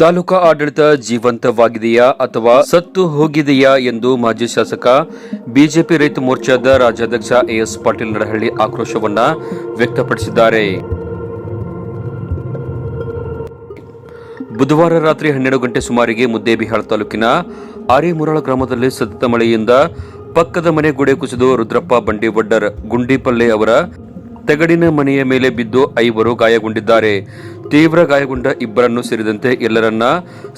ತಾಲೂಕಾ ಆಡಳಿತ ಜೀವಂತವಾಗಿದೆಯಾ ಅಥವಾ ಸತ್ತು ಹೋಗಿದೆಯಾ ಎಂದು ಮಾಜಿ ಶಾಸಕ ಬಿಜೆಪಿ ರೈತ ಮೋರ್ಚಾದ ರಾಜ್ಯಾಧ್ಯಕ್ಷ ಎಎಸ್ ಪಾಟೀಲ್ ನಡಹಳ್ಳಿ ಆಕ್ರೋಶವನ್ನ ವ್ಯಕ್ತಪಡಿಸಿದ್ದಾರೆ. ಬುಧವಾರ ರಾತ್ರಿ ಹನ್ನೆರಡು ಗಂಟೆ ಸುಮಾರಿಗೆ ಮುದ್ದೇಬಿಹಾಳ್ ತಾಲೂಕಿನ ಆರೇಮುರಾಳ ಗ್ರಾಮದಲ್ಲಿ ಸತತ ಮಳೆಯಿಂದ ಪಕ್ಕದ ಮನೆ ಗುಡೆ ಕುಸಿದು ರುದ್ರಪ್ಪ ಬಂಡಿವಡ್ಡರ್ ಗುಂಡಿಪಲ್ಲೆ ಅವರ ತೆಗಡಿನ ಮನೆಯ ಮೇಲೆ ಬಿದ್ದು ಐವರು ಗಾಯಗೊಂಡಿದ್ದಾರೆ. ತೀವ್ರ ಗಾಯಗೊಂಡ ಇಬ್ಬರನ್ನು ಸೇರಿದಂತೆ ಎಲ್ಲರನ್ನ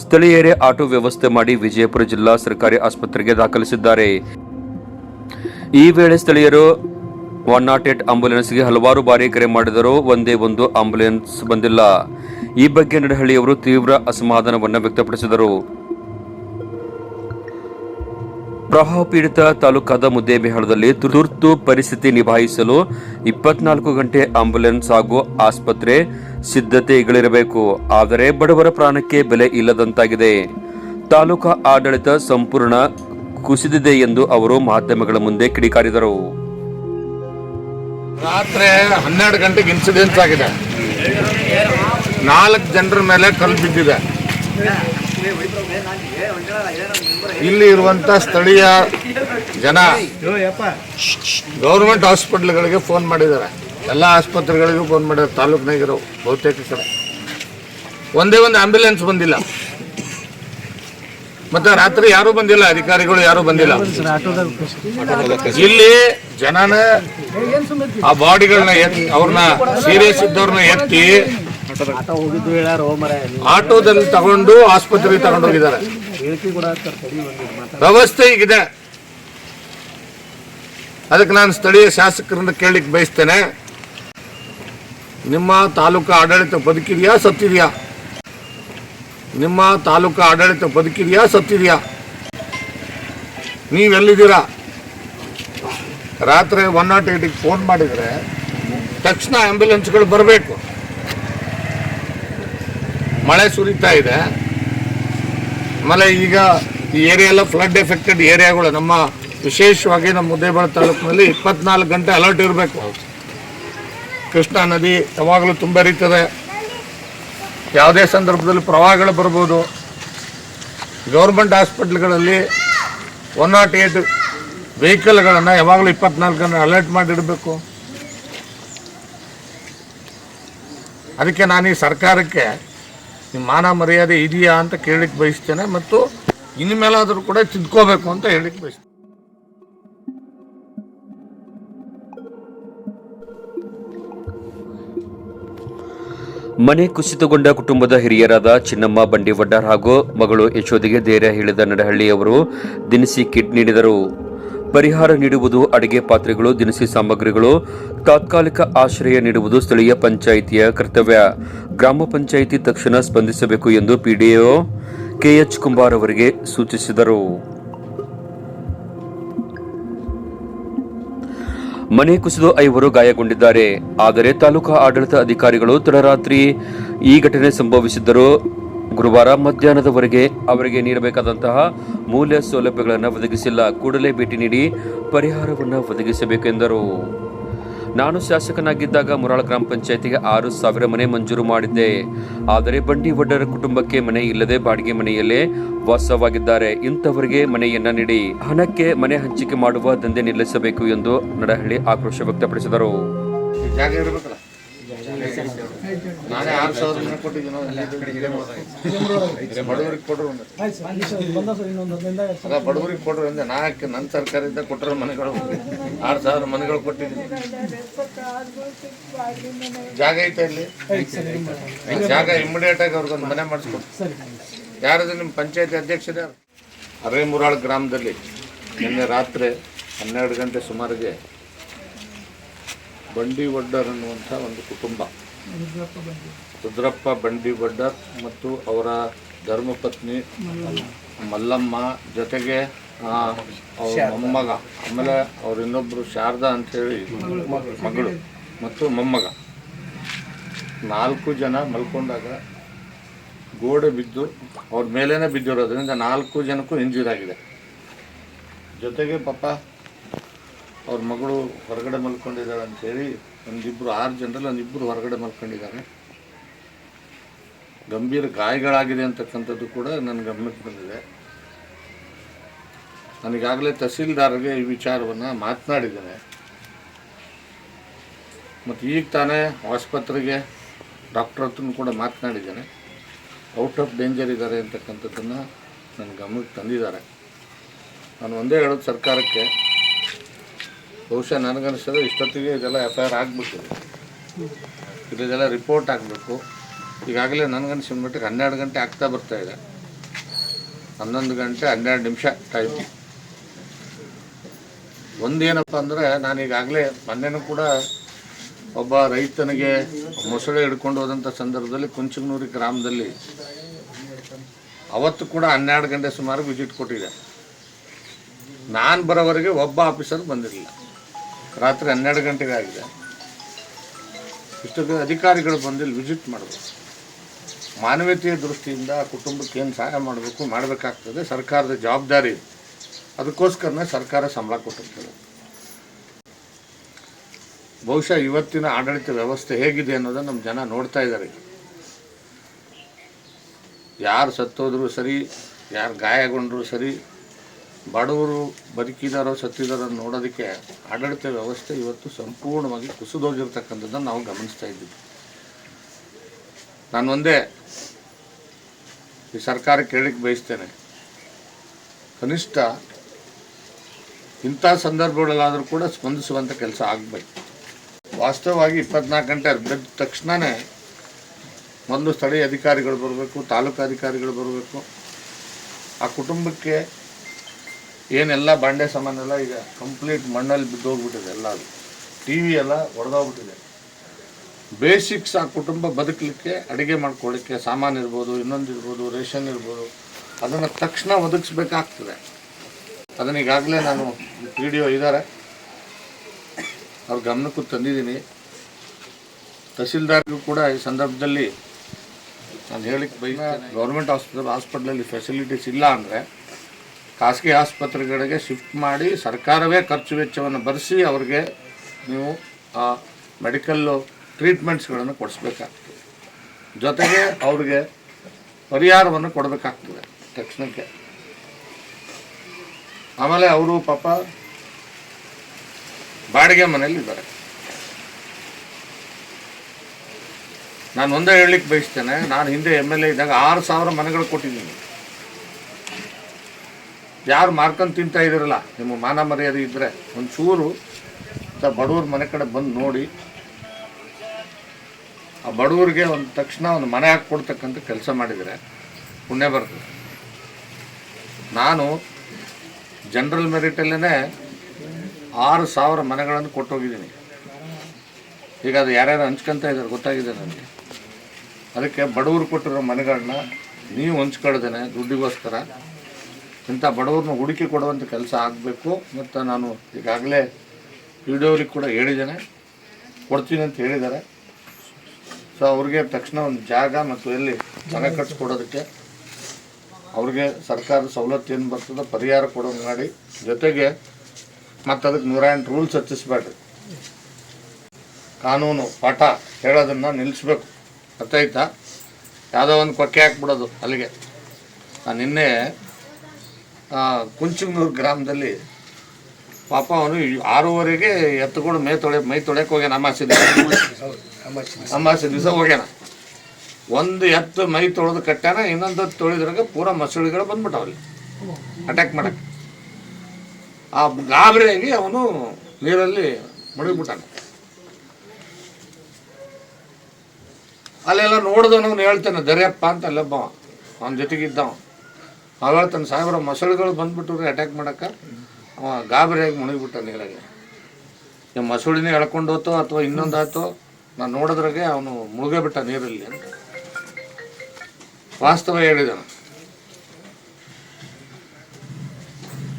ಸ್ಥಳೀಯರೇ ಆಟೋ ವ್ಯವಸ್ಥೆ ಮಾಡಿ ವಿಜಯಪುರ ಜಿಲ್ಲಾ ಸರ್ಕಾರಿ ಆಸ್ಪತ್ರೆಗೆ ದಾಖಲಿಸಿದ್ದಾರೆ. ಈ ವೇಳೆ ಸ್ಥಳೀಯರು ಒನ್ ನಾಟ್ ಏಟ್ ಆಂಬುಲೆನ್ಸ್ಗೆ ಹಲವಾರು ಬಾರಿ ಕರೆ ಮಾಡಿದರೂ ಒಂದೇ ಒಂದು ಆಂಬುಲೆನ್ಸ್ ಬಂದಿಲ್ಲ. ಈ ಬಗ್ಗೆ ನಡಹಳ್ಳಿಯವರು ತೀವ್ರ ಅಸಮಾಧಾನವನ್ನು ವ್ಯಕ್ತಪಡಿಸಿದರು. ಪ್ರವಾಹ ಪೀಡಿತ ತಾಲೂಕಾದ ಮುದ್ದೇಬಿಹಾಳದಲ್ಲಿ ತುರ್ತು ಪರಿಸ್ಥಿತಿ ನಿಭಾಯಿಸಲು ಇಪ್ಪತ್ನಾಲ್ಕು ಗಂಟೆ ಆಂಬ್ಯುಲೆನ್ಸ್ ಹಾಗೂ ಆಸ್ಪತ್ರೆ ಸಿದ್ಧತೆಗಳಿರಬೇಕು ಆದರೆ ಬಡವರ ಪ್ರಾಣಕ್ಕೆ ಬೆಲೆ ಇಲ್ಲದಂತಾಗಿದೆ. ತಾಲೂಕಾ ಆಡಳಿತ ಸಂಪೂರ್ಣ ಕುಸಿದಿದೆ ಎಂದು ಅವರು ಮಾಧ್ಯಮಗಳ ಮುಂದೆ ಕಿಡಿಕಾರಿದರು. ರಾತ್ರಿ ಹನ್ನೆರಡು ಗಂಟೆಗೆ ಇನ್ಸಿಡೆಂಟ್ ಆಗಿದೆ. ನಾಲ್ಕು ಜನರ ಮೇಲೆ ಕಲ್ಲು ಬಿದ್ದಿದೆ. ಇಲ್ಲಿ ಇರುವಂತ ಸ್ಥಳೀಯ ಜನ ಗೌರ್ಮೆಂಟ್ ಹಾಸ್ಪಿಟ್ಲ್ಗಳಿಗೆ ಫೋನ್ ಮಾಡಿದ್ದಾರೆ. ಎಲ್ಲ ಆಸ್ಪತ್ರೆಗಳಿಗೂ ಫೋನ್ ಮಾಡಿದ್ದಾರೆ. ತಾಲೂಕ್ನಾಗಿರೋ ಬಹುತೇಕ ಕಡೆ. ಒಂದೇ ಒಂದು ಆಂಬ್ಯುಲೆನ್ಸ್ ಬಂದಿಲ್ಲ. ಮತ್ತೆ ರಾತ್ರಿ ಯಾರು ಬಂದಿಲ್ಲ ಅಧಿಕಾರಿಗಳು ಯಾರು ಬಂದಿಲ್ಲ. ಇಲ್ಲಿ ಜನನ ಆ ಬಾಡಿಗಳನ್ನ ಅವ್ರನ್ನ ಸೀರಿಯಸ್ ಇದ್ದವ್ರನ್ನ ಎತ್ತಿ ಆಟೋದಲ್ಲಿ ತಗೊಂಡು ಆಸ್ಪತ್ರೆಗೆ ತಗೊಂಡು ವ್ಯವಸ್ಥೆ ಈಗಿದೆ. ಅದಕ್ಕೆ ನಾನು ಸ್ಥಳೀಯ ಶಾಸಕರಿಂದ ಕೇಳಲಿಕ್ಕೆ ಬಯಸ್ತೇನೆ. ನಿಮ್ಮ ತಾಲೂಕು ಆಡಳಿತ ಬದುಕಿದೆಯಾ, ಸತ್ತಿದೆಯಾ? ನಿಮ್ಮ ತಾಲೂಕು ಆಡಳಿತ ಬದುಕಿದೆಯಾ, ಸತ್ತಿದೆಯಾ? ನೀವೆಲ್ಲಿದ್ದೀರಾ? ರಾತ್ರಿ ಒನ್ ನಾಟ್ ಏಟಿಗೆ ಫೋನ್ ಮಾಡಿದರೆ ತಕ್ಷಣ ಆ್ಯಂಬುಲೆನ್ಸ್ಗಳು ಬರಬೇಕು. ಮಳೆ ಸುರಿತಾ ಇದೆ. ಆಮೇಲೆ ಈಗ ಈ ಏರಿಯಾ ಎಲ್ಲ ಫ್ಲಡ್ ಎಫೆಕ್ಟೆಡ್ ಏರಿಯಾಗಳು ನಮ್ಮ ವಿಶೇಷವಾಗಿ ನಮ್ಮ ಮುದ್ದೇಬಾಳ ತಾಲೂಕಿನಲ್ಲಿ ಇಪ್ಪತ್ನಾಲ್ಕು ಗಂಟೆ ಅಲರ್ಟ್ ಇರಬೇಕು. ಕೃಷ್ಣಾ ನದಿ ಯಾವಾಗಲೂ ತುಂಬ ಹರಿತದೆ. ಯಾವುದೇ ಸಂದರ್ಭದಲ್ಲಿ ಪ್ರವಾಹಗಳು ಬರ್ಬೋದು. ಗೌರ್ಮೆಂಟ್ ಹಾಸ್ಪಿಟ್ಲ್ಗಳಲ್ಲಿ ಒನ್ ನಾಟ್ ಏಟ್ ವೆಹಿಕಲ್ಗಳನ್ನು ಯಾವಾಗಲೂ ಇಪ್ಪತ್ನಾಲ್ಕು ಗಂಟೆ ಅಲರ್ಟ್ ಮಾಡಿಡಬೇಕು ಅದಕ್ಕೆ ನಾನು ಈ ಸರ್ಕಾರಕ್ಕೆ ನಿಮ್ಮ ಮಾನ ಮರ್ಯಾದೆ ಇದೆಯಾ ಅಂತ ಕೇಳಲಿಕ್ಕೆ ಬಯಸ್ತೇನೆ ಮತ್ತು ಇನ್ಮೇಲಾದರೂ ಕೂಡ ತಿದ್ಕೋಬೇಕು ಅಂತ ಹೇಳಿಕ್ಕೆ ಬಯಸ್ತೇನೆ. ಮನೆ ಕುಸಿತಗೊಂಡ ಕುಟುಂಬದ ಹಿರಿಯರಾದ ಚಿನ್ನಮ್ಮ ಬಂಡಿವಡ್ಡರ್ ಹಾಗೂ ಮಗಳು ಯಶೋದಿಗೆ ಧೈರ್ಯ ಹೇಳಿದ ನಡಹಳ್ಳಿಯವರು ದಿನಸಿ ಕಿಟ್ ನೀಡಿದರು. ಪರಿಹಾರ ನೀಡುವುದು, ಅಡಿಗೆ ಪಾತ್ರೆಗಳು, ದಿನಸಿ ಸಾಮಗ್ರಿಗಳು, ತಾತ್ಕಾಲಿಕ ಆಶ್ರಯ ನೀಡುವುದು ಸ್ಥಳೀಯ ಪಂಚಾಯಿತಿಯ ಕರ್ತವ್ಯ. ಗ್ರಾಮ ಪಂಚಾಯಿತಿ ತಕ್ಷಣ ಸ್ಪಂದಿಸಬೇಕು ಎಂದು ಪಿಡಿಒ ಕೆಎಚ್ ಕುಂಬಾರ್ ಅವರಿಗೆ ಸೂಚಿಸಿದರು. ಮನೆ ಕುಸಿದು ಐವರು ಗಾಯಗೊಂಡಿದ್ದಾರೆ. ಆದರೆ ತಾಲೂಕಾ ಆಡಳಿತ ಅಧಿಕಾರಿಗಳು ತಡರಾತ್ರಿ ಈ ಘಟನೆ ಸಂಭವಿಸಿದ್ದರೂ ಗುರುವಾರ ಮಧ್ಯಾಹ್ನದವರೆಗೆ ಅವರಿಗೆ ನೀಡಬೇಕಾದಂತಹ ಮೂಲ ಸೌಲಭ್ಯಗಳನ್ನು ಒದಗಿಸಿಲ್ಲ. ಕೂಡಲೇ ಭೇಟಿ ನೀಡಿ ಪರಿಹಾರವನ್ನು ಒದಗಿಸಬೇಕೆಂದರು. ನಾನು ಶಾಸಕನಾಗಿದ್ದಾಗ ಮುರಾಳ ಗ್ರಾಮ ಪಂಚಾಯತಿಗೆ ಆರು ಸಾವಿರ ಮನೆ ಮಂಜೂರು ಮಾಡಿದ್ದೆ. ಆದರೆ ಬಂಡಿ ವಡ್ಡರ ಕುಟುಂಬಕ್ಕೆ ಮನೆ ಇಲ್ಲದೆ ಬಾಡಿಗೆ ಮನೆಯಲ್ಲೇ ವಾಸವಾಗಿದ್ದಾರೆ. ಇಂಥವರಿಗೆ ಮನೆಯನ್ನ ನೀಡಿ ಹಣಕ್ಕೆ ಮನೆ ಹಂಚಿಕೆ ಮಾಡುವ ದಂಧೆ ನಿಲ್ಲಿಸಬೇಕು ಎಂದು ನಡಹಳ್ಳಿ ಆಕ್ರೋಶ ವ್ಯಕ್ತಪಡಿಸಿದರು. ನಾನೇ ಆರು ಸಾವಿರ ಜನ ಕೊಟ್ಟಿದ್ದೀನೋ ಬಡವರಿಗೆ ಕೊಡ್ರು ಅಂದ್ರೆ ಅಲ್ಲ ಬಡವರಿಗೆ ಕೊಡ್ರು ಅಂದೆ. ನಾ ಯಾಕೆ ನನ್ನ ಸರ್ಕಾರದಿಂದ ಕೊಟ್ಟಿರೋ ಮನೆಗಳು? ಆರು ಸಾವಿರ ಮನೆಗಳು ಕೊಟ್ಟಿದ್ದೀನಿ. ಜಾಗ ಐತೆ ಇಲ್ಲಿ ಈ ಜಾಗ ಇಮಿಡಿಯೇಟ್ ಆಗಿ ಅವ್ರಿಗೊಂದು ಮನೆ ಮಾಡಿಸ್ಕೊಡ್ತು ಯಾರಾದ್ರೂ ನಿಮ್ಮ ಪಂಚಾಯತಿ ಅಧ್ಯಕ್ಷರ ಅರೇಮುರಾಳ್ ಗ್ರಾಮದಲ್ಲಿ ನಿನ್ನೆ ರಾತ್ರಿ ಹನ್ನೆರಡು ಗಂಟೆ ಸುಮಾರಿಗೆ ಬಂಡಿ ವಡ್ಡರ್ ಅನ್ನುವಂಥ ಒಂದು ಕುಟುಂಬ. ರುದ್ರಪ್ಪ ಬಂಡಿ. ವಡ್ಡರ್ ಮತ್ತು ಅವರ ಧರ್ಮಪತ್ನಿ ಮಲ್ಲಮ್ಮ. ಜೊತೆಗೆ ಮೊಮ್ಮಗ. ಆಮೇಲೆ ಅವ್ರ ಇನ್ನೊಬ್ರು ಶಾರದಾ ಅಂತೇಳಿ ಮಗಳು. ಮತ್ತು ಮೊಮ್ಮಗ. ನಾಲ್ಕು ಜನ ಮಲ್ಕೊಂಡಾಗ ಗೋಡೆ ಬಿದ್ದು ಅವ್ರ ಮೇಲೇ ಬಿದ್ದಿರೋದ್ರಿಂದ ನಾಲ್ಕು ಜನಕ್ಕೂ ಇಂಜೂರ್ ಆಗಿದೆ. ಜೊತೆಗೆ ಪಾಪ ಅವ್ರ ಮಗಳು ಹೊರಗಡೆ ಮಲ್ಕೊಂಡಿದ್ದಾಳೆ ಅಂತೇಳಿ ಒಂದಿಬ್ಬರು ಆರು ಜನರಲ್ಲಿ ಒಂದಿಬ್ಬರು ಹೊರಗಡೆ ಮಲ್ಕೊಂಡಿದ್ದಾರೆ. ಗಂಭೀರ ಗಾಯಗಳಾಗಿದೆ ಅಂತಕ್ಕಂಥದ್ದು ಕೂಡ ನನ್ನ ಗಮನಕ್ಕೆ ಬಂದಿದೆ ನನಗಾಗಲೇ ತಹಸೀಲ್ದಾರ್ಗೆ ಈ ವಿಚಾರವನ್ನು ಮಾತನಾಡಿದ್ದೇನೆ. ಮತ್ತು ಈಗ ತಾನೇ ಆಸ್ಪತ್ರೆಗೆ ಡಾಕ್ಟರ್ ಹತ್ರ ಕೂಡ ಮಾತನಾಡಿದ್ದೇನೆ. ಔಟ್ ಆಫ್ ಡೇಂಜರ್ ಇದ್ದಾರೆ ಅಂತಕ್ಕಂಥದ್ದನ್ನು ನನ್ನ ಗಮನಕ್ಕೆ ತಂದಿದ್ದಾರೆ. ನಾನು ಒಂದೇ ಹೇಳೋದು ಸರ್ಕಾರಕ್ಕೆ. ಬಹುಶಃ ನನಗನ್ನಿಸ್ತದೆ ಇಷ್ಟೊತ್ತಿಗೆ ಇದೆಲ್ಲ ಎಫ್ ಐ ಆರ್ ಆಗಬೇಕಿದೆ ಇದೆಲ್ಲ ರಿಪೋರ್ಟ್ ಆಗಬೇಕು. ಈಗಾಗಲೇ ನನಗನ್ಸಿದ ಮಟ್ಟಿಗೆ ಹನ್ನೆರಡು ಗಂಟೆ ಆಗ್ತಾ ಬರ್ತಾ ಇದೆ. ಹನ್ನೊಂದು ಗಂಟೆ ಹನ್ನೆರಡು ನಿಮಿಷ ಟೈಮ್ ಒಂದೇನಪ್ಪ ಅಂದರೆ ನಾನು ಈಗಾಗಲೇ ಮೊನ್ನೆನೂ ಕೂಡ ಒಬ್ಬ ರೈತನಿಗೆ ಮೊಸಳೆ ಹಿಡ್ಕೊಂಡು ಹೋದಂಥ ಸಂದರ್ಭದಲ್ಲಿ ಕುಂಚಗನೂರಿ ಗ್ರಾಮದಲ್ಲಿ ಅವತ್ತು ಕೂಡ ಹನ್ನೆರಡು ಗಂಟೆ ಸುಮಾರು ವಿಸಿಟ್ ಕೊಟ್ಟಿದೆ. ನಾನು ಬರೋವರೆಗೆ ಒಬ್ಬ ಆಫೀಸರ್ ಬಂದಿರಲಿಲ್ಲ. ರಾತ್ರಿ ಹನ್ನೆರಡು ಗಂಟೆಗೆ ಆಗಿದೆ. ಇಷ್ಟೊಂದು ಅಧಿಕಾರಿಗಳು ಬಂದಿಲ್ಲಿ ವಿಸಿಟ್ ಮಾಡಬೇಕು ಮಾನವೀಯತೆಯ ದೃಷ್ಟಿಯಿಂದ ಕುಟುಂಬಕ್ಕೆ ಏನು ಸಹಾಯ ಮಾಡಬೇಕು, ಮಾಡಬೇಕಾಗ್ತದೆ, ಸರ್ಕಾರದ ಜವಾಬ್ದಾರಿ ಇದೆ. ಅದಕ್ಕೋಸ್ಕರನೇ ಸರ್ಕಾರ ಸಂಬಳ ಕೊಟ್ಟಿರ್ತದೆ. ಬಹುಶಃ ಇವತ್ತಿನ ಆಡಳಿತ ವ್ಯವಸ್ಥೆ ಹೇಗಿದೆ ಅನ್ನೋದನ್ನು ನಮ್ಮ ಜನ ನೋಡ್ತಾ ಇದ್ದಾರೆ. ಯಾರು ಸತ್ತೋದ್ರೂ ಸರಿ, ಯಾರು ಗಾಯಗೊಂಡರೂ ಸರಿ ಬಡವರು ಬದುಕಿದಾರೋ ಸತ್ತಿದಾರೋ ನೋಡೋದಕ್ಕೆ ಆಡಳಿತ ವ್ಯವಸ್ಥೆ ಇವತ್ತು ಸಂಪೂರ್ಣವಾಗಿ ಕುಸಿದೋಗಿರ್ತಕ್ಕಂಥದ್ದನ್ನು ನಾವು ಗಮನಿಸ್ತಾ ಇದ್ದೀವಿ. ನಾನು ಒಂದೇ ಈ ಸರ್ಕಾರ ಕೇಳಲಿಕ್ಕೆ ಬಯಸ್ತೇನೆ. ಕನಿಷ್ಠ ಇಂಥ ಸಂದರ್ಭಗಳಲ್ಲಾದರೂ ಕೂಡ ಸ್ಪಂದಿಸುವಂಥ ಕೆಲಸ ಆಗಬೇಕು. ವಾಸ್ತವವಾಗಿ ಇಪ್ಪತ್ನಾಲ್ಕು ಗಂಟೆ ಬಿದ್ದ ತಕ್ಷಣವೇ ಮೊದಲು ಸ್ಥಳೀಯ ಅಧಿಕಾರಿಗಳು ಬರಬೇಕು, ತಾಲೂಕು ಅಧಿಕಾರಿಗಳು ಬರಬೇಕು. ಆ ಕುಟುಂಬಕ್ಕೆ ಏನೆಲ್ಲ ಬಾಂಡೆ ಸಾಮಾನೆಲ್ಲ ಈಗ ಕಂಪ್ಲೀಟ್ ಮಣ್ಣಲ್ಲಿ ಬಿದ್ದೋಗ್ಬಿಟ್ಟಿದೆ ಎಲ್ಲ ಅದು ಟಿ ವಿ ಎಲ್ಲ ಒಡೆದೋಗ್ಬಿಟ್ಟಿದೆ. ಬೇಸಿಕ್ಸ್ ಆ ಕುಟುಂಬ ಬದುಕಲಿಕ್ಕೆ, ಅಡುಗೆ ಮಾಡ್ಕೊಳ್ಳಿಕ್ಕೆ ಸಾಮಾನು ಇರ್ಬೋದು, ಇನ್ನೊಂದು ಇರ್ಬೋದು, ರೇಷನ್ ಇರ್ಬೋದು, ಅದನ್ನು ತಕ್ಷಣ ಒದಗಿಸ್ಬೇಕಾಗ್ತದೆ. ಅದನ್ನ ಈಗಾಗಲೇ ನಾನು ಒ ಇದ್ದಾರೆ ಅವ್ರ ಗಮನಕ್ಕೂ ತಂದಿದ್ದೀನಿ. ತಹಸೀಲ್ದಾರ್ಗೂ ಕೂಡ ಈ ಸಂದರ್ಭದಲ್ಲಿ ನಾನು ಹೇಳಿಕ್ಕೆ ಬೈ ಗೌರ್ಮೆಂಟ್ ಹಾಸ್ಪಿಟಲ್, ಹಾಸ್ಪಿಟ್ಲಲ್ಲಿ ಫೆಸಿಲಿಟೀಸ್ ಇಲ್ಲ ಅಂದರೆ ಖಾಸಗಿ ಆಸ್ಪತ್ರೆಗಳಿಗೆ ಶಿಫ್ಟ್ ಮಾಡಿ ಸರ್ಕಾರವೇ ಖರ್ಚು ವೆಚ್ಚವನ್ನು ಭರಿಸಿ ಅವ್ರಿಗೆ ನೀವು ಆ ಮೆಡಿಕಲ್ಲು ಟ್ರೀಟ್ಮೆಂಟ್ಸ್ಗಳನ್ನು ಕೊಡಿಸ್ಬೇಕಾಗ್ತದೆ. ಜೊತೆಗೆ ಅವ್ರಿಗೆ ಪರಿಹಾರವನ್ನು ಕೊಡಬೇಕಾಗ್ತದೆ ತಕ್ಷಣಕ್ಕೆ. ಆಮೇಲೆ ಅವರು ಪಾಪ ಬಾಡಿಗೆ ಮನೆಯಲ್ಲಿ ಇದ್ದಾರೆ. ನಾನು ಒಂದೇ ಹೇಳಲಿಕ್ಕೆ ಬಯಸ್ತೇನೆ, ನಾನು ಹಿಂದೆ ಎಂ ಎಲ್ ಎ ಇದ್ದಾಗ ಆರು ಸಾವಿರ ಮನೆಗಳು ಕೊಟ್ಟಿದ್ದೀನಿ. ಯಾರು ಮಾರ್ಕೊಂಡು ತಿಂತಾ ಇದ್ರಲ್ಲ ನಿಮ್ಮ ಮಾನ ಮರ್ಯಾದೆ ಇದ್ದರೆ ಒಂಚೂರು ಬಡವ್ರ ಮನೆ ಕಡೆ ಬಂದು ನೋಡಿ. ಆ ಬಡವ್ರಿಗೆ ಒಂದು ತಕ್ಷಣ ಒಂದು ಮನೆ ಹಾಕ್ಕೊಡ್ತಕ್ಕಂಥ ಕೆಲಸ ಮಾಡಿದರೆ ಪುಣ್ಯ ಬರ್ತದೆ. ನಾನು ಜನರಲ್ ಮೆರಿಟಲ್ಲೇ ಆರು ಸಾವಿರ ಮನೆಗಳನ್ನು ಕೊಟ್ಟೋಗಿದ್ದೀನಿ. ಈಗ ಅದು ಯಾರ್ಯಾರು ಹಂಚ್ಕೊಂತ ಇದ್ದಾರೆ ಗೊತ್ತಾಗಿದೆ ನನಗೆ. ಅದಕ್ಕೆ ಬಡವರು ಕೊಟ್ಟಿರೋ ಮನೆಗಳನ್ನ ನೀವು ಹಂಚ್ಕೊಳ್ದೇನೆ ದುಡ್ಡಿಗೋಸ್ಕರ. ಇಂಥ ಬಡವ್ರನ್ನ ಹುಡುಕಿ ಕೊಡುವಂಥ ಕೆಲಸ ಆಗಬೇಕು ಮತ್ತು ನಾನು ಈಗಾಗಲೇ ವಿಡಿಯೋರಿಗೆ ಕೂಡ ಹೇಳಿದ್ದೇನೆ. ಕೊಡ್ತೀನಿ ಅಂತ ಹೇಳಿದ್ದಾರೆ. ಸೊ ಅವ್ರಿಗೆ ತಕ್ಷಣ ಒಂದು ಜಾಗ ಮತ್ತು ಎಲ್ಲಿ ಮನೆ ಕಟ್ಸ್ಕೊಡೋದಕ್ಕೆ ಅವ್ರಿಗೆ ಸರ್ಕಾರದ ಸವಲತ್ತು ಏನು ಬರ್ತದೆ ಪರಿಹಾರ ಕೊಡೋಂಗೆ ಮಾಡಿ. ಜೊತೆಗೆ ಮತ್ತು ಅದಕ್ಕೆ ನೂರ ಎಂಟು ರೂಲ್ಸ್ ಹಚ್ಚಿಸ್ಬೇಡ್ರಿ. ಕಾನೂನು, ಪಾಠ ಹೇಳೋದನ್ನು ನಿಲ್ಲಿಸ್ಬೇಕು ಗೊತ್ತಾಯ್ತಾ ಯಾವುದೋ ಒಂದು ಕೊಕ್ಕೆ ಹಾಕ್ಬಿಡೋದು ಅಲ್ಲಿಗೆ. ನಾನು ನಿನ್ನೆ ಕುಂಚಿಂಗ್ನೂರು ಗ್ರಾಮದಲ್ಲಿ ಪಾಪ ಅವನು ಆರೂವರೆಗೆ ಎತ್ತುಗಳು ಮೈ ತೊಳೆ, ಮೈ ತೊಳೆಯಕ್ಕೆ ಹೋಗ್ಯಾನ ಅಮಾಸೆ ದಿವಸ. ಅಮಾಸೆ ದಿವಸ ಹೋಗ್ಯಾನ. ಒಂದು ಎತ್ತು ಮೈ ತೊಳೆದು ಕಟ್ಟಾನ ಇನ್ನೊಂದು ತೊಳೆದ್ರಾಗ ಪೂರ ಮಸೂಳಿಗಳು ಬಂದ್ಬಿಟ್ಟವಲ್ಲಿ ಅಟ್ಯಾಕ್ ಮಾಡಕ್ಕೆ ಆ ಗಾಬರಿಯಾಗಿ ಅವನು ನೀರಲ್ಲಿ ಮುಳುಗಿಬಿಟ್ಟಾನ. ಅಲ್ಲೆಲ್ಲ ನೋಡಿದವನು ಹೇಳ್ತಾನೆ, ದರ್ಯಪ್ಪ ಅಂತ ಅಲ್ಲೊಬ್ಬ, ಅವನ ಜೊತೆಗಿದ್ದವ ಅವ ತನ್ನ ಸಾವಿರ ಮೊಸಳೆಗಳು ಬಂದ್ಬಿಟ್ಟು ಅಟ್ಯಾಕ್ ಮಾಡಕ್ಕೆ ಅವ ಗಾಬರಿಯಾಗಿ ಮುಳುಗಿಬಿಟ್ಟ ನೀರಾಗೆ ನಿಮ್ಮ ಮೊಸಳಿನೇ ಎಳ್ಕೊಂಡು ಹೋತೋ ಅಥವಾ ಇನ್ನೊಂದಾಯ್ತೋ ನಾನು ನೋಡಿದ್ರಾಗೆ ಅವನು ಮುಳುಗೇ ಬಿಟ್ಟ ನೀರಲ್ಲಿ ಅಂತ. ವಾಸ್ತವ ಹೇಳಿದನು.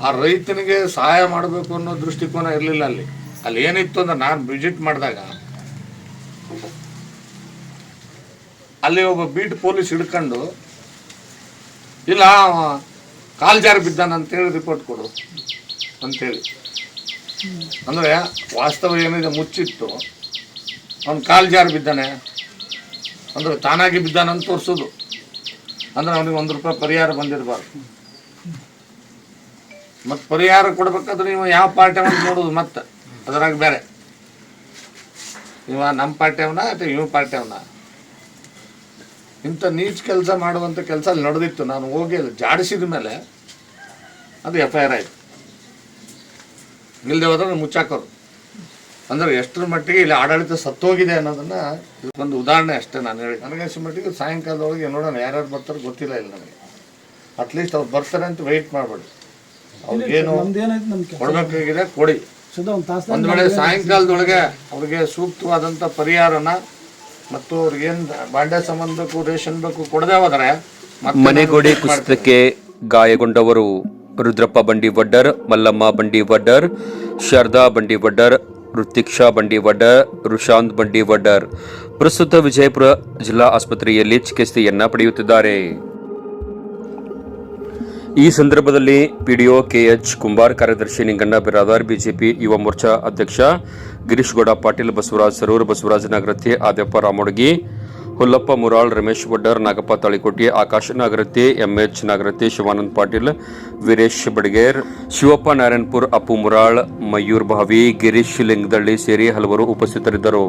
ಆ ರೈತನಿಗೆ ಸಹಾಯ ಮಾಡಬೇಕು ಅನ್ನೋ ದೃಷ್ಟಿಕೋನ ಇರಲಿಲ್ಲ ಅಲ್ಲಿ. ಅಲ್ಲಿ ಏನಿತ್ತು ಅಂದ್ರೆ ನಾನು ವಿಸಿಟ್ ಮಾಡಿದಾಗ ಅಲ್ಲಿ ಒಬ್ಬ ಬೀಟ್ ಪೊಲೀಸ್ ಹಿಡ್ಕೊಂಡು ಇಲ್ಲ ಕಾಲು ಜಾರಿ ಬಿದ್ದಾನ ಅಂತೇಳಿ ರಿಪೋರ್ಟ್ ಕೊಡು ಅಂತೇಳಿ. ಅಂದರೆ ವಾಸ್ತವ ಏನಿದೆ ಮುಚ್ಚಿತ್ತು. ಅವ್ನು ಕಾಲು ಜಾರಿ ಬಿದ್ದಾನೆ. ಅಂದ್ರೆ ತಾನಾಗಿ ಬಿದ್ದಾನಂತ ತೋರಿಸೋದು. ಅಂದ್ರೆ ಅವನಿಗೆ ಒಂದು ರೂಪಾಯಿ ಪರಿಹಾರ ಬಂದಿರಬಾರ್ದು. ಮತ್ತು ಪರಿಹಾರ ಕೊಡ್ಬೇಕಾದ್ರೆ ನೀವು ಯಾವ ಪಾರ್ಟಿ ಅಂತ ನೋಡೋದು ಮತ್ತೆ. ಅದರಾಗ ಬೇರೆ. ಇವ ನಮ್ಮ ಪಾರ್ಟಿ ಅವನ ಅಥವಾ ಇವ ಅವನ? ಇಂಥ ನೀಚ್ ಕೆಲಸ ಮಾಡುವಂಥ ಕೆಲಸ ಅಲ್ಲಿ ನಡೆದಿತ್ತು. ನಾನು ಹೋಗಿ ಅಲ್ಲಿ ಜಾಡಿಸಿದ ಮೇಲೆ ಅದು ಎಫ್ ಐ ಆರ್ ಆಯಿತು. ಇಲ್ಲದೆ ಹೋದ್ರೆ ಮುಚ್ಚಾಕೋರು. ಅಂದರೆ ಎಷ್ಟರ ಮಟ್ಟಿಗೆ ಇಲ್ಲಿ ಆಡಳಿತ ಸತ್ತೋಗಿದೆ ಅನ್ನೋದನ್ನ ಒಂದು ಉದಾಹರಣೆ ಅಷ್ಟೇ ನಾನು ಹೇಳಿ ನನಗನ್ಸಿದ ಮಟ್ಟಿಗೆ ಸಾಯಂಕಾಲದೊಳಗೆ ನೋಡೋಣ ಯಾರ್ಯಾರು ಬರ್ತಾರೆ ಗೊತ್ತಿಲ್ಲ ಇಲ್ಲ ನನಗೆ. ಅಟ್ಲೀಸ್ಟ್ ಅವ್ರು ಬರ್ತಾರೆ ಅಂತ ವೆಯ್ಟ್ ಮಾಡಬೇಡಿ. ಅವ್ರಿಗೇನು ಕೊಡಬೇಕಾಗಿದೆ ಕೊಡಿ. ಒಂದು ವೇಳೆ ಸಾಯಂಕಾಲದೊಳಗೆ ಅವ್ರಿಗೆ ಸೂಕ್ತವಾದಂಥ ಪರಿಹಾರನ ಮತ್ತು ಅವ್ರಿಗೇನು ಬಾಂಡೆ ಸಂಬಂಧ ರೇಷನ್ ಬೇಕು ಕೊಡದೆ ಹೋದರೆ ಮನೆಗೋಡೆ ಕುಸಿತಕ್ಕೆ ಗಾಯಗೊಂಡವರು ರುದ್ರಪ್ಪ ಬಂಡಿ ವಡ್ಡರ್ ಮಲ್ಲಮ್ಮ ಬಂಡಿ ವಡ್ಡರ್ ಶಾರದಾ ಬಂಡಿ ವಡ್ಡರ್ ಋತಿಕ್ಷಾ ಬಂಡಿ ವಡ್ಡರ್ ರುಶಾಂತ್ ಬಂಡಿ ವಡ್ಡರ್. ಪ್ರಸ್ತುತ ವಿಜಯಪುರ ಜಿಲ್ಲಾ ಆಸ್ಪತ್ರೆಯಲ್ಲಿ ಚಿಕಿತ್ಸೆಯನ್ನ ಪಡೆಯುತ್ತಿದ್ದಾರೆ. ಈ ಸಂದರ್ಭದಲ್ಲಿ ಪಿಡಿಒ ಕೆಎಚ್ ಕುಂಬಾರ್, ಕಾರ್ಯದರ್ಶಿ ನಿಂಗಣ್ಣ ಬಿರಾದಾರ್, ಬಿಜೆಪಿ ಯುವ ಮೋರ್ಚಾ ಅಧ್ಯಕ್ಷ ಗಿರೀಶ್ ಗೌಡ, ಪಾಟೀಲ್ ಬಸವರಾಜ್, ಸರೂರ್ ಬಸವರಾಜ ನಾಗರತ್ತಿ ಆದ್ಯಪ್ಪ ರಾಮೋಡಗಿ, ಹುಲ್ಲಪ್ಪ ಮುರಾಳ್, ರಮೇಶ್ ಬಡ್ಡರ್ ನಾಗಪ್ಪ ತಾಳಿಕೋಟಿ, ಆಕಾಶ್ ನಾಗರತಿ ಎಂಎಚ್ ನಾಗರತ್ತಿ ಶಿವಾನಂದ್ ಪಾಟೀಲ್, ವೀರೇಶ್ ಬಡಗೇರ್, ಶಿವಪ್ಪ ನಾರಾಯಣಪುರ್, ಅಪ್ಪು ಮುರಾಳ್, ಮಯೂರ್ ಭಾವಿ, ಗಿರೀಶ್ ಲಿಂಗದಳ್ಳಿ ಸೇರಿ ಹಲವರು ಉಪಸ್ಥಿತರಿದ್ದರು.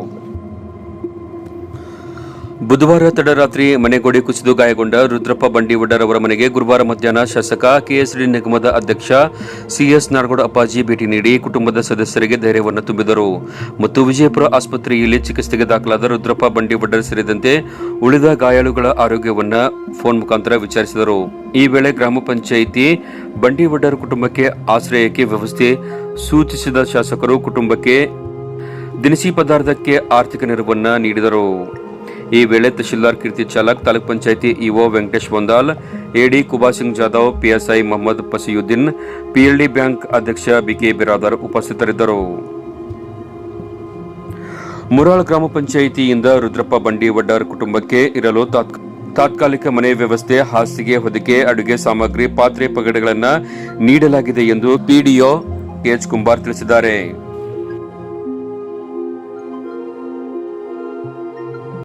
ಬುಧವಾರ ತಡರಾತ್ರಿ ಮನೆಗೋಡೆ ಕುಸಿದು ಗಾಯಗೊಂಡ ರುದ್ರಪ್ಪ ಬಂಡಿವಡ್ಡರ್ ಅವರ ಮನೆಗೆ ಗುರುವಾರ ಮಧ್ಯಾಹ್ನ ಶಾಸಕ ಕೆಎಸ್ಡಿ ನಿಗಮದ ಅಧ್ಯಕ್ಷ ಸಿಎಸ್ ನಾಡಗೌಡ ಅಪ್ಪಾಜಿ ಭೇಟಿ ನೀಡಿ ಕುಟುಂಬದ ಸದಸ್ಯರಿಗೆ ಧೈರ್ಯವನ್ನು ತುಂಬಿದರು. ಮತ್ತು ವಿಜಯಪುರ ಆಸ್ಪತ್ರೆಯಲ್ಲಿ ಚಿಕಿತ್ಸೆಗೆ ದಾಖಲಾದ ರುದ್ರಪ್ಪ ಬಂಡಿವಡ್ಡರ್ ಸೇರಿದಂತೆ ಉಳಿದ ಗಾಯಾಳುಗಳ ಆರೋಗ್ಯವನ್ನು ಫೋನ್ ಮುಖಾಂತರ ವಿಚಾರಿಸಿದರು. ಈ ವೇಳೆ ಗ್ರಾಮ ಪಂಚಾಯಿತಿ ಬಂಡಿವಡ್ಡರ್ ಕುಟುಂಬಕ್ಕೆ ಆಶ್ರಯಕ್ಕೆ ವ್ಯವಸ್ಥೆ ಸೂಚಿಸಿದ ಶಾಸಕರು ಕುಟುಂಬಕ್ಕೆ ದಿನಸಿ ಪದಾರ್ಥಕ್ಕೆ ಆರ್ಥಿಕ ನೆರವನ್ನು ನೀಡಿದರು. ಈ ವೇಳೆ tahsildar Keerthi Chalak, taluk panchayat EO Venkatesh Bandal, AD Kuba Singh Jadhav, PSI Mohammed Fasiuddin, PLD bank ಅಧ್ಯಕ್ಷ ಬಿಕೆ ಬಿರಾದರ್ ಉಪಸ್ಥಿತರಿದ್ದರು. ಮುರಾಳ್ ಗ್ರಾಮ ಪಂಚಾಯಿತಿಯಿಂದ ರುದ್ರಪ್ಪ ಬಂಡಿ ವಡ್ಡಾರ್ ಕುಟುಂಬಕ್ಕೆ ಇರಲು ತಾತ್ಕಾಲಿಕ ತಾತ್ಕಾಲಿಕ ಮನೆ ವ್ಯವಸ್ಥೆ, ಹಾಸಿಗೆ ಹೊದಿಕೆ, ಅಡುಗೆ ಸಾಮಗ್ರಿ, ಪಾತ್ರೆ ಪಗಡೆಗಳನ್ನು ನೀಡಲಾಗಿದೆ ಎಂದು ಪಿಡಿಒ ಕೆಎಚ್ ಕುಂಬಾರ್ ತಿಳಿಸಿದ್ದಾರೆ.